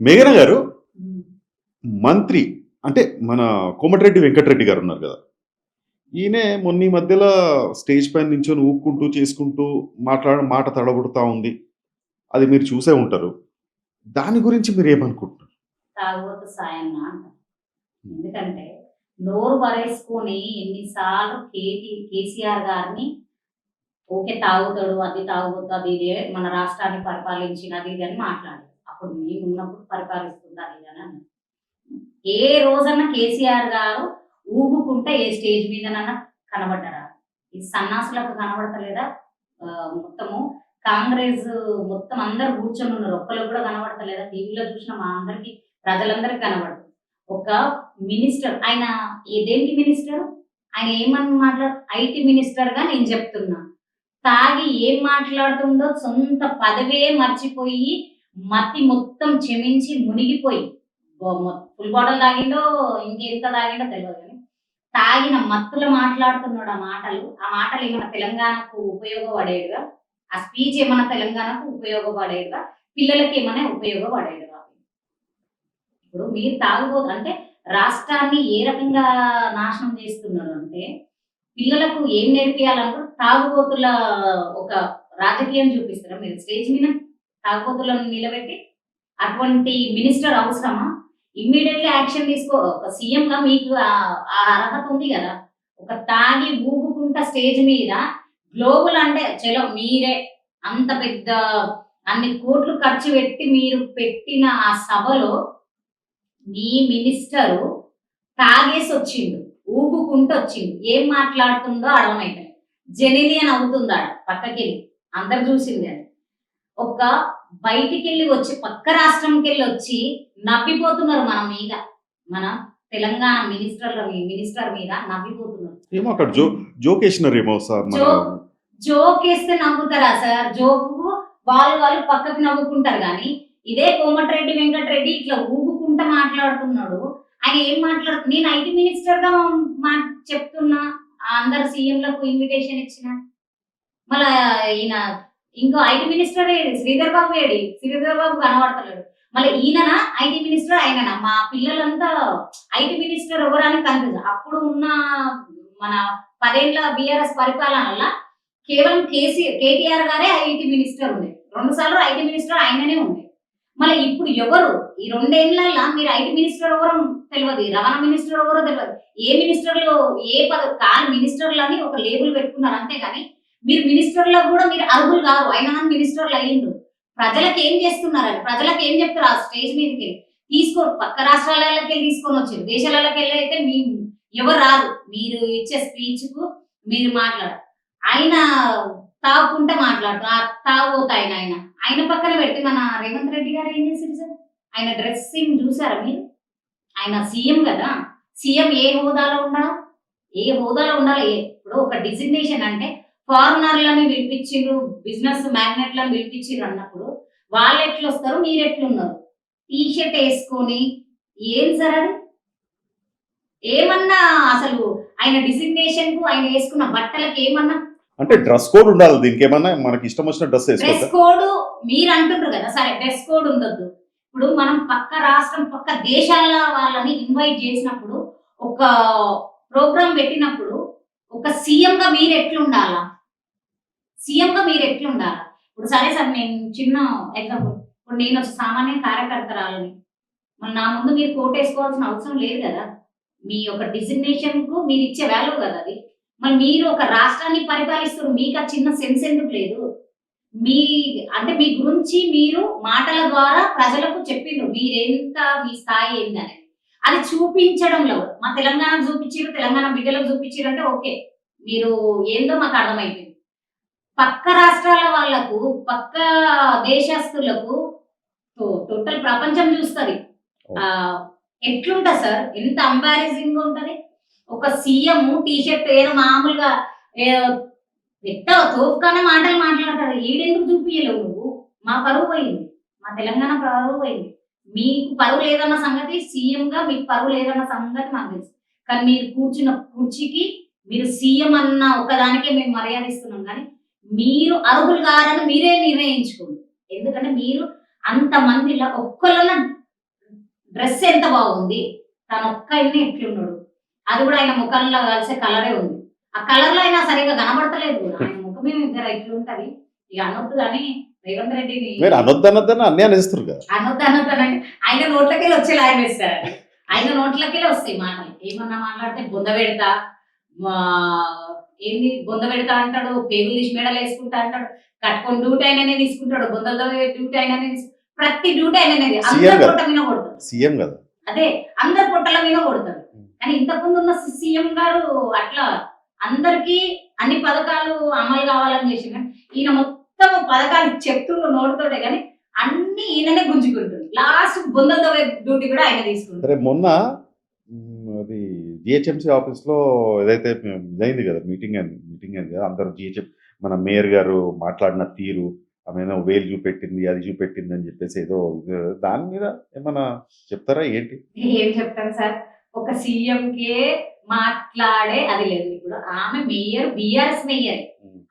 మేఘన గారు మంత్రి అంటే మన కోమటిరెడ్డి వెంకటరెడ్డి గారు ఉన్నారు కదా. ఈయనే మొన్న ఈ మధ్యలో స్టేజ్ పైన నించొని ఊపుకుంటూ చేసుకుంటూ మాట్లాడ మాట తడబడుతూ ఉంది. అది మీరు చూసే ఉంటారు. దాని గురించి మీరు ఏమనుకుంటున్నారు? ఎందుకంటే నోరు పరేసుకొని ఎన్నిసార్లు కేటీ కేసీఆర్ గారిని ఓకే తాగుతాడు అది తాగుబోతు అది ఇదే మన రాష్ట్రాన్ని పరిపాలించినది ఇది అని మాట్లాడారు. అప్పుడు మేము ఉన్నప్పుడు పరిపాలిస్తుంది అది అని ఏ రోజన్నా కేసీఆర్ గారు ఊగుకుంటే ఏ స్టేజ్ మీదనన్నా కనబడ్డారా? ఈ సన్నాసులకు కనబడతలేదా? మొత్తము కాంగ్రెస్ మొత్తం అందరు కూర్చొని ఉన్నారు. ఒక్కరు కూడా కనబడతలేదా? టీవీలో చూసిన మా అందరికి ప్రజలందరికీ కనబడదు. ఒక మినిస్టర్ ఆయన ఏదేంటి మినిస్టర్? ఆయన ఏమని మాట్లాడు ఐటీ మినిస్టర్గా నేను చెప్తున్నా. తాగి ఏం మాట్లాడుతుందో సొంత పదవే మర్చిపోయి మతి మొత్తం క్షమించి మునిగిపోయి ఫుల్ బాటిల్ తాగిండో ఇంకెంత తాగిండో తెలియదు కానీ తాగిన మత్తులో మాట్లాడుతున్నాడు ఆ మాటలు. ఆ మాటలు ఏమైనా తెలంగాణకు ఉపయోగపడేడుగా? ఆ స్పీచ్ ఏమైనా తెలంగాణకు ఉపయోగపడేడుగా? పిల్లలకి ఏమైనా ఉపయోగపడేడుగా? ఇప్పుడు మీరు తాగుబోతు అంటే రాష్ట్రాన్ని ఏ రకంగా నాశనం చేస్తున్నారు అంటే పిల్లలకు ఏం నేర్పియాలనుకో తాగుబోతుల ఒక రాజకీయం చూపిస్తారా మీరు? స్టేజ్ మీద తాగుబోతులను నిలబెట్టి అటువంటి మినిస్టర్ అవసరమా? ఇమ్మీడియట్లీ యాక్షన్ తీసుకో ఒక సీఎం గా మీకు ఆ- అర్హత ఉంది కదా. ఒక తాగి ఊగుకుంటా స్టేజ్ మీద గ్లోబల్ అంటే చలో మీరే అంత పెద్ద అన్ని కోట్లు ఖర్చు పెట్టి మీరు పెట్టిన ఆ సభలో మీ మినిస్టరు తాగేసి వచ్చిండు ఊగుకుంటూ వచ్చిండు ఏం మాట్లాడుతుందో అర్థమైతే జెనిలియన్ అవుతుందా పక్కకెళ్ళి అందరు చూసింది అది. ఒక బయటికి వెళ్ళి వచ్చి పక్క రాష్ట్రంకి వెళ్ళి వచ్చి నవ్విపోతున్నారు మన మీద మన తెలంగాణ మినిస్టర్ల మినిస్టర్ మీద నవ్విపోతున్నారు. ఏమో అక్కడ జో జోకేసినారు ఏమో సార్ జోక్ వేస్తే నవ్వుతారా సార్? జోకు వాళ్ళు వాళ్ళు పక్కకి నవ్వుకుంటారు కానీ ఇదే కోమటిరెడ్డి వెంకటరెడ్డి ఇట్లా ఊగుకుంటా మాట్లాడుతున్నాడు. ఆయన ఏం మాట్లాడు నేను ఐటీ మినిస్టర్గా మా చెప్తున్నా అందరు సీఎంలకు ఇన్విటేషన్ ఇచ్చిన. మళ్ళా ఈయన ఇంకో ఐటీ మినిస్టర్ ఏడి శ్రీధర్ బాబు ఏడి శ్రీధర్ బాబు కనబడతలేడు. మళ్ళీ ఈయననా? IT minister ఆయననా? మా పిల్లలంతా ఐటీ మినిస్టర్ ఎవరని కన్ఫ్యూజ్. అప్పుడు ఉన్న మన పదేళ్ళ బీఆర్ఎస్ పరిపాలనలో కేవలం కేసీఆర్ కేటీఆర్ గారే ఐటీ మినిస్టర్ ఉండే. రెండు సార్లు ఐటీ మినిస్టర్ ఆయననే ఉండే. మళ్ళీ ఇప్పుడు ఎవరు? ఈ రెండేళ్ళలో మీరు ఐటీ మినిస్టర్ ఎవరో తెలియదు రవాణా మినిస్టర్ ఎవరో తెలియదు ఏ మినిస్టర్లు ఏ పద కాల్ మినిస్టర్లు అని ఒక లేబుల్ పెట్టుకున్నారు అంతేగాని మీరు మినిస్టర్లో కూడా మీరు అర్హులు కాదు అయినా మినిస్టర్లు అయ్యిండు ప్రజలకు ఏం చేస్తున్నారు ప్రజలకు ఏం చెప్తారు? ఆ స్టేజ్ మీదకి. తీసుకో పక్క రాష్ట్రాలకి వెళ్ళి తీసుకొని వచ్చారు. దేశాలకి వెళ్ళి అయితే మీ ఎవరు రాదు మీరు ఇచ్చే స్పీచ్కు మీరు మాట్లాడరు. ఆయన తాగుకుంటే మాట్లాడుతూ ఆ ఆయన ఆయన. ఆయన పక్కన పెడితే మన రేవంత్ రెడ్డి గారు ఏం చేశారు సార్? ఆయన డ్రెస్సింగ్ చూసారా మీరు? ఆయన సీఎం కదా. సీఎం ఏ హోదాలో ఉండాలి? ఏ హోదాలో ఉండాలి? ఏ- ఇప్పుడు ఒక డిజిగ్నేషన్ అంటే ఫారినర్లను పిలిపించిండ్రు బిజినెస్ మ్యాగ్నెట్లను పిలిపించిండ్రు అన్నప్పుడు వాళ్ళు ఎట్లా వస్తారు మీరు ఎట్లున్నారు? టీ షర్ట్ వేసుకొని ఏం సార్ అది? ఏమన్నా అసలు ఆయన డిజిగ్నేషన్కు ఆయన వేసుకున్న బట్టలకు ఏమన్నా? అంటే డ్రెస్ కోడ్ ఉండాలి దీనికి ఏమన్నా? మనకి ఇష్టం వచ్చిన డ్రెస్ డ్రెస్ కోడ్ మీరు అంటుండ్రు కదా సరే డ్రెస్ కోడ్ ఉండొద్దు. ఇప్పుడు మనం పక్క రాష్ట్రం పక్క దేశాల వాళ్ళని ఇన్వైట్ చేసినప్పుడు ఒక ప్రోగ్రామ్ పెట్టినప్పుడు ఒక సీఎం గా మీరు ఎట్లుండాలా? సీఎంగా మీరు ఎట్లుండాలి? ఇప్పుడు సరే సార్ నేను చిన్న ఎగ్జాంపుల్ ఇప్పుడు నేను ఒక సామాన్య కార్యకర్తరాలని. మరి నా ముందు మీరు కోట్ వేసుకోవాల్సిన అవసరం లేదు కదా? మీ యొక్క డిజిగ్నేషన్కు మీరు ఇచ్చే వాల్యూ కదా అది. మరి మీరు ఒక రాష్ట్రాన్ని పరిపాలిస్తారు మీకు ఆ చిన్న సెన్స్ ఎందుకు లేదు? మీ అంటే మీ గురించి మీరు మాటల ద్వారా ప్రజలకు చెప్పిండ్రు. మీరెంత మీ స్థాయి ఏందని అది చూపించడంలో మా తెలంగాణ చూపించారు తెలంగాణ బిడ్డలకు చూపించారు అంటే ఓకే. మీరు ఏందో మాకు అర్థమైపోయింది. పక్క రాష్ట్రాల వాళ్ళకు పక్క దేశస్తులకు టోటల్ ప్రపంచం చూస్తుంది. ఆ, ఎట్లుంటా సార్? ఎంత అంబారేజింగ్ ఉంటది. ఒక సీఎం టీ షర్ట్ ఏదో మామూలుగా పెద్ద తోపుకానే మాటలు మాట్లాడతాడు ఈడెందుకు చూపించలేవు నువ్వు? మా పరువు పోయింది. మా తెలంగాణ పరువు పోయింది. మీకు పరువు లేదన్న సంగతి సీఎం గా మీకు పరువు లేదన్న సంగతి మాకు తెలుసు. కానీ మీరు కూర్చున్న కుర్చీకి మీరు సీఎం అన్న ఒకదానికే మేము మర్యాద ఇస్తున్నాం కానీ మీరు అర్హులు కారని మీరే నిర్ణయించుకోండి. ఎందుకంటే మీరు అంత మందిలో ఒక్కళ్ళ డ్రెస్ ఎంత బాగుంది తను ఒక్క ఇన్ని ఎట్లున్నాడు. అది కూడా ఆయన ముఖంలో కలిసే కలరే ఉంది. ఆ కలర్లో అయినా సరిగా కనబడతలేదు. ఆయన ముఖమే జర ఇట్లుంటది. ఇక అనొద్దు కానీ రేవంత్ రెడ్డిని అనొద్దు అనొద్దని అన్నీ అనేస్తారు కదా. అనొద్దు ఆయన నోట్లకెళ్ళి వచ్చే లాయం వేస్తారు ఆయన నోట్లకెళ్ళి వస్తాయి మాటలు. ఏమన్నా మాట్లాడితే బొంద పెడతా ఆ, ఏంది బొంద పెడతా అంటాడు పేగులు తీసి మెడలు వేసుకుంటా అంటాడు కట్టుకొని డ్యూటీ అయిననే తీసుకుంటాడు బొందలతో డ్యూటీ అయిననే ప్రతి డ్యూటీ అందరి. పొట్ట మీద కొడతాడు. సీఎం కదా? అదే అందరి పొట్టల మీద కొడతాడు. కానీ ఇంతకుముందు ఉన్న సీఎం గారు అట్లా అందరికీ అన్ని పథకాలు అమలు కావాలని చేసిన ఈయన మొత్తం పథకాలు చెప్తుండ్రు నోడుతోటే కానీ అన్ని ఈయననే గుంజుకుంటుంది లాస్ట్ బొందలతో డ్యూటీ కూడా ఆయన తీసుకుంటారు మొన్న జిహెచ్ఎంసీ ఆఫీస్లో ఏదైతే ఇదైంది కదా మీటింగ్ అయింది మీటింగ్ అయింది కదా అందరూ జిహెచ్ఎం మన మేయర్ గారు మాట్లాడిన తీరు ఆమె ఏదో వేలు చూపెట్టింది అది చూపెట్టింది అని చెప్పేసి ఏదో దాని మీద ఏమన్నా చెప్తారా ఏంటి? ఏం చెప్తాను సార్? ఒక సీఎం కే మాట్లాడే అది లేదు ఇప్పుడు ఆమె మేయర్ బిఆర్ఎస్ మేయర్.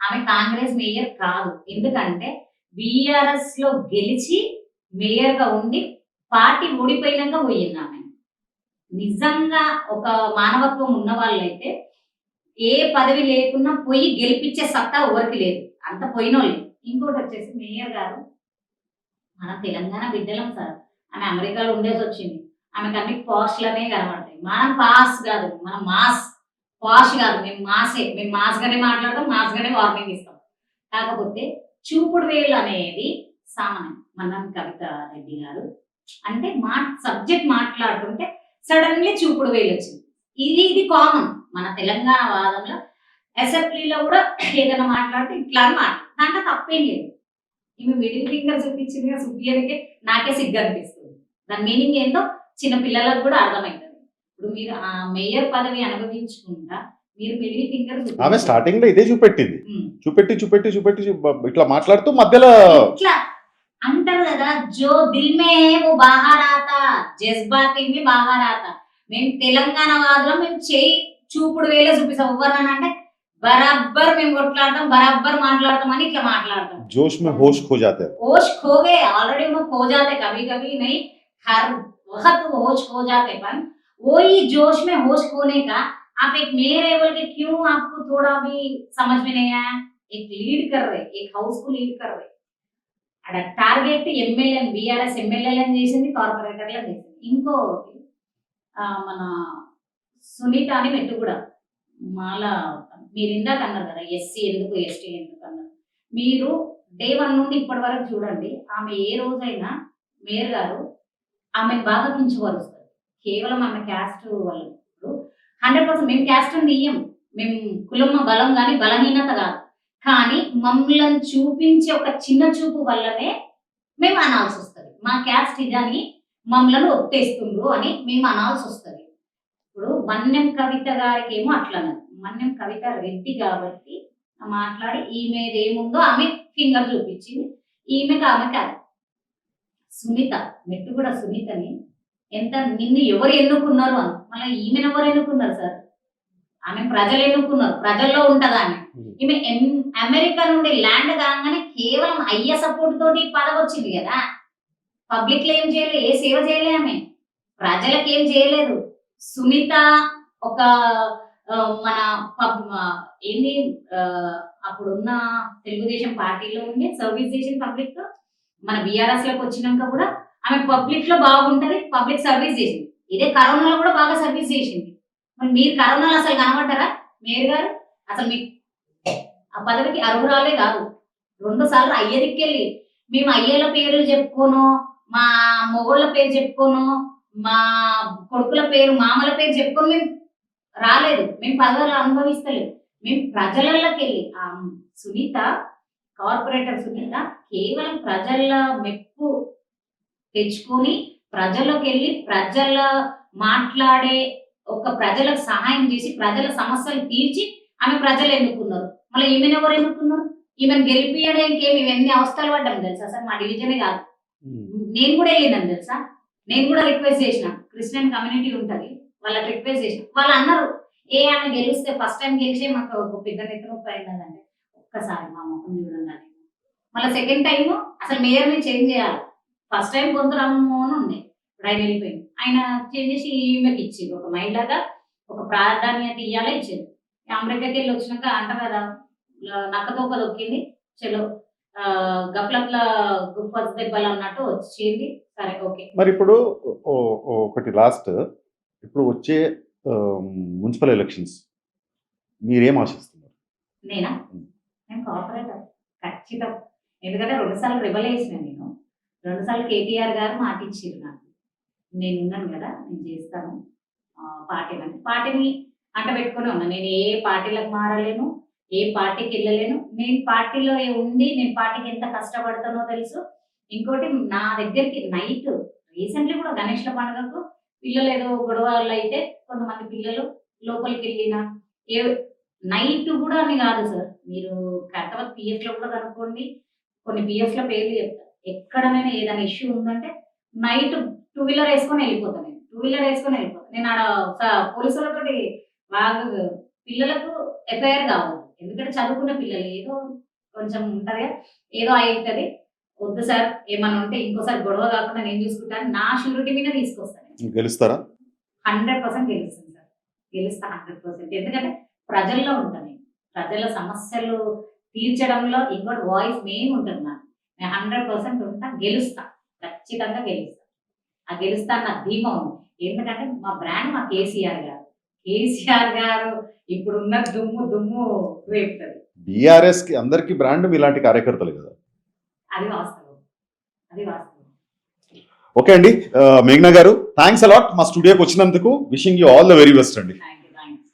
ఆమె కాంగ్రెస్ మేయర్ కాదు. ఎందుకంటే బిఆర్ఎస్లో గెలిచి మేయర్గా ఉండి పార్టీ ఓడిపోయినాక పోయింది ఆమె. నిజంగా ఒక మానవత్వం ఉన్న వాళ్ళైతే ఏ పదవి లేకున్నా పోయి గెలిపించే సత్తా ఎవరికి లేదు. అంత పోయినోళ్ళు. ఇంకోటి వచ్చేసి మేయర్ గారు మన తెలంగాణ బిడ్డలం సార్. ఆమె అమెరికాలో ఉండేసి వచ్చింది. ఆమెకు అన్ని పాస్ట్లనే కనబడతాయి. మనం పాస్ కాదు మనం మాస్ పాష్ కాదు. మేము మాసే మేము మాస్గానే మాట్లాడతాం మాస్గానే వార్నింగ్ ఇస్తాం. కాకపోతే చూపుడు వేలు అనేది సామాన్యం. మనం కవిత రెడ్డి గారు. అంటే మా సబ్జెక్ట్ మాట్లాడుతుంటే సడన్లీ చూపుడు వేలు వచ్చింది ఇది ఇది కామన్ మన తెలంగాణ వాదంలో. అసెంబ్లీలో కూడా ఏదైనా మాట్లాడితే ఇట్లా అని మాట. దాంట్లో తప్పేం లేదు. ఈమె మిడిల్ ఫింగర్ చూపించింది చూపించడానికి నాకే సిగ్గు అనిపిస్తుంది దాని మీనింగ్ ఏంటో చిన్న పిల్లలకు కూడా అర్థమవుతుంది ఇప్పుడు మీరు ఆ మేయర్ పదవి అనుభవించుకుంటా మీరు మిడిల్ ఫింగర్ ఆమె స్టార్టింగ్లో ఇదే చూపెట్టింది. చూపెట్టి చూపెట్టి చూపెట్టి ఇట్లా మాట్లాడుతూ మధ్యలో ఇట్లా అంటారు కదా జో దిల్ మే ఓ బాహర్ ఆతా జజ్బాతి మే బాహర్ ఆతా మేము తెలంగాణ వాదులో మేము చేయి చూపుడు వేలే చూపిస్తాం ఎవరినైనా అంటే బరాబ్బర్ మేము కొట్లాడతాం బరాబ్బర్ మాట్లాడతాం అని ఇట్లా మాట్లాడతాం जोश में होश खो जाते हैं होश खो गए ऑलरेडी वो खो जाते कभी कभी नहीं हर वक्त वो होश खो जाते पर वही जोश में होश खोने का आप एक मेयर है बोल के क्यों आपको थोड़ा भी समझ में नहीं आया एक लीड कर रहे एक हाउस को लीड कर रहे అక్కడ టార్గెట్ ఎమ్మెల్యే బీఆర్ఎస్ ఎమ్మెల్యేలను చేసింది కార్పొరేటర్లను చేసింది. ఇంకోటి మన సునీత అని మెట్టు కూడా మాలా మీరు ఇందాక అన్నారు కదా ఎస్సీ ఎందుకు ఎస్టీ ఎందుకు అన్నారు. మీరు డే వన్ నుండి ఇప్పటి వరకు చూడండి ఆమె ఏ రోజైనా మేయర్ గారు ఆమెను బాగా కించపరుస్తారు కేవలం ఆమె క్యాస్ట్ వాళ్ళు ఇప్పుడు హండ్రెడ్ పర్సెంట్ మేము క్యాస్ట్ అని తీయం. మేము కులమ్మ బలం కానీ బలహీనత కాదు. కానీ మమ్మల్ని చూపించే ఒక చిన్న చూపు వల్లనే మేము అనాల్సి వస్తుంది. మా క్యాస్ట్ ఇదని మమ్మల్ని ఒత్తేస్తుండ్రు అని మేము అనాల్సి వస్తుంది. ఇప్పుడు మన్యం కవిత గారికి ఏమో అట్లా మన్యం కవిత రెడ్డి కాబట్టి మాట్లాడి ఈమె ఏముందో ఆమె ఫింగర్ చూపించింది. ఈమెకి ఆమె కాదు. సునీత మెట్టు కూడా సునీతని ఎంత నిన్ను ఎవరు ఎన్నుకున్నారు అని మళ్ళీ ఈమెను ఎవరు ఎన్నుకున్నారు సార్? ఆమె ప్రజలు ఎన్నుకున్నారు ప్రజల్లో ఉంటది ఆమె ఈమె అమెరికా నుండి ల్యాండ్ కాగానే కేవలం అయ్య సపోర్ట్ తోటి పదవి వచ్చింది కదా. పబ్లిక్లో ఏం చేయలేదు ఏ సేవ చేయలే ఆమె? ప్రజలకు ఏం చేయలేదు. సునీత ఒక మన ఏంది అప్పుడున్న తెలుగుదేశం పార్టీలో ఉండి సర్వీస్ చేసిన పబ్లిక్ మన బీఆర్ఎస్లోకి వచ్చినాక కూడా ఆమె పబ్లిక్లో బాగుంటది పబ్లిక్ సర్వీస్ చేసింది. ఇదే కరోనాలో కూడా బాగా సర్వీస్ చేసింది. మరి మీరు కరోనాలో అసలు కనబడ్డారా? మేయర్ గారు? అసలు మీకు ఆ పదవికి అర్హురాలే కాదు. రెండు సార్లు అయ్యదిక్కెళ్ళి మేము అయ్యల పేర్లు చెప్పుకోను మా మొగుళ్ళ పేరు చెప్పుకోను మా కొడుకుల పేరు మామల పేరు చెప్పుకొని మేము రాలేదు. మేము పదవులు అనుభవిస్తలేదు. మేము ప్రజలకి వెళ్ళి ఆ సునీత కార్పొరేటర్ సునీత కేవలం ప్రజల మెప్పు తెచ్చుకొని ప్రజలకు వెళ్ళి ప్రజల మాట్లాడే ఒక ప్రజలకు సహాయం చేసి ప్రజల సమస్యలు తీర్చి ఆమె ప్రజలు ఎన్నుకున్నారు. మళ్ళీ ఈమెను ఎవరు ఎన్నుకున్నారు? ఈమెను గెలిపియడానికి ఎన్ని అవస్థలు పడ్డాం తెలుసా సార్? మా డివిజనే కాదు. నేను కూడా వెళ్ళినాను తెలుసా? నేను కూడా రిక్వెస్ట్ చేసిన. క్రిస్టియన్ కమ్యూనిటీ ఉంటది. వాళ్ళకి రిక్వెస్ట్ చేసిన. వాళ్ళు అన్నారు ఏ ఆమె గెలిస్తే ఫస్ట్ టైం గెలిచే మాకు ఒక పెద్ద నెత్తి నొప్పి అయిందంటే ఒక్కసారి మా ముఖం చూడండి మళ్ళీ సెకండ్ టైం అసలు మేయర్ని చేంజ్ చేయాలి. ఫస్ట్ టైం అని ఉండే ఇప్పుడు ఆయన వెళ్ళిపోయింది ఆయన చేంజ్ చేసి ఈమెకి ఇచ్చింది ఒక మహిళగా ఒక ప్రాధాన్యత ఇవ్వాలే ఇచ్చింది అమెరికాకి వెళ్ళి వచ్చినాక అంట కదా నక్కతోక దొక్కింది. చలో ఆ, గఫలత్ల గుప్పస్ దెబ్బలు అన్నట్టు వచ్చింది. సరే ఓకే. మరి ఇప్పుడు ఒకటి లాస్ట్. ఇప్పుడు వచ్చే మున్సిపల్ ఎలక్షన్స్ మీరేం ఆశిస్తున్నారు? నేనా? నేను కార్పొరేటర్ ఖచ్చితం. ఎందుకంటే రెండు సార్లు రిబల్ వేసిన నేను. రెండు సార్లు కేటీఆర్ గారు మాట ఇచ్చారు నాకు. నేను ఉన్నాను కదా నేను చేస్తాను. పార్టీ పార్టీలని పార్టీని అంట పెట్టుకుని ఉన్నా. నేను ఏ పార్టీలకు మారలేను ఏ పార్టీకి వెళ్ళలేను. నేను పార్టీలో ఉండి నేను పార్టీకి ఎంత కష్టపడతానో తెలుసు. ఇంకోటి నా దగ్గరికి నైట్ రీసెంట్లీ కూడా గణేష్ల పండుగకు పిల్లలు ఏదో గొడవలు అయితే కొంతమంది పిల్లలు లోపలికి వెళ్ళిన ఏ నైట్ కూడా అని కాదు సార్. మీరు కరెక్ట్ పిఎస్లో కూడా కనుక్కోండి. కొన్ని పిఎస్లో పేర్లు చెప్తారు ఎక్కడనైనా ఏదైనా ఇష్యూ ఉందంటే నైట్ టూ వీలర్ వేసుకొని వెళ్ళిపోతాను నేను. టూ వీలర్ వేసుకొని వెళ్ళిపోతాను నేను ఆడ స- పోలీసులతోటి బాగా పిల్లలకు ఎఫ్ఐఆర్ కావాలి. ఎందుకంటే చదువుకున్న పిల్లలు ఏదో కొంచెం ఉంటది ఏదో అవుతుంది వద్దు సార్ ఏమన్నా ఉంటే ఇంకోసారి గొడవ కాకుండా నేను చూసుకుంటాను నా షూరిటీ మీద తీసుకొస్తాను. గెలుస్తారా? హండ్రెడ్ పర్సెంట్ గెలుస్తాను సార్. గెలుస్తా హండ్రెడ్ పర్సెంట్. ఎందుకంటే ప్రజల్లో ఉంటాను ప్రజల సమస్యలు తీర్చడంలో ఇంకోటి వాయిస్ మెయిన్ ఉంటుంది నాకు. నేను హండ్రెడ్ పర్సెంట్ ఉంటా గెలుస్తా. ఖచ్చితంగా గెలుస్తా. ఆ గెలుస్తా అన్న ధీమా. ఉంది ఎందుకంటే మా బ్రాండ్ మా కేసీఆర్ గారు. కేసీఆర్ గారు ఇప్పుడున్న దుమ్ము దుమ్ము రేపుతుంది బీఆర్ఎస్కి అందరికి బ్రాండ్ మీలాంటి కార్యకర్తలు కదా? అది వాస్తవం. అది వాస్తవం. ఓకే అండి. మేఘ్నా గారు థ్యాంక్స్ అలాట్ మా స్టూడియోకి వచ్చినందుకు. Wishing you all the very best అండి.